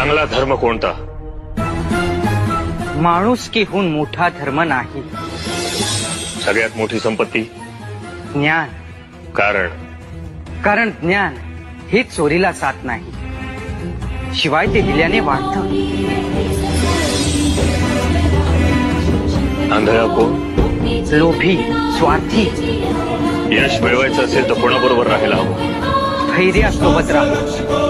चांगला धर्म कोणता? माणुसकीहून मोठा धर्म नाही. सगळ्यात मोठी संपत्ती? ज्ञान. कारण? कारण ज्ञान हे चोरीला जात नाही. शिवाय ते दिल्याने वाढतं. आंधळा कोण? लोभी स्वार्थी. यश मिळवायचं असेल तर कोणाबरोबर राहायला हवं? धैर्यासोबत राहतो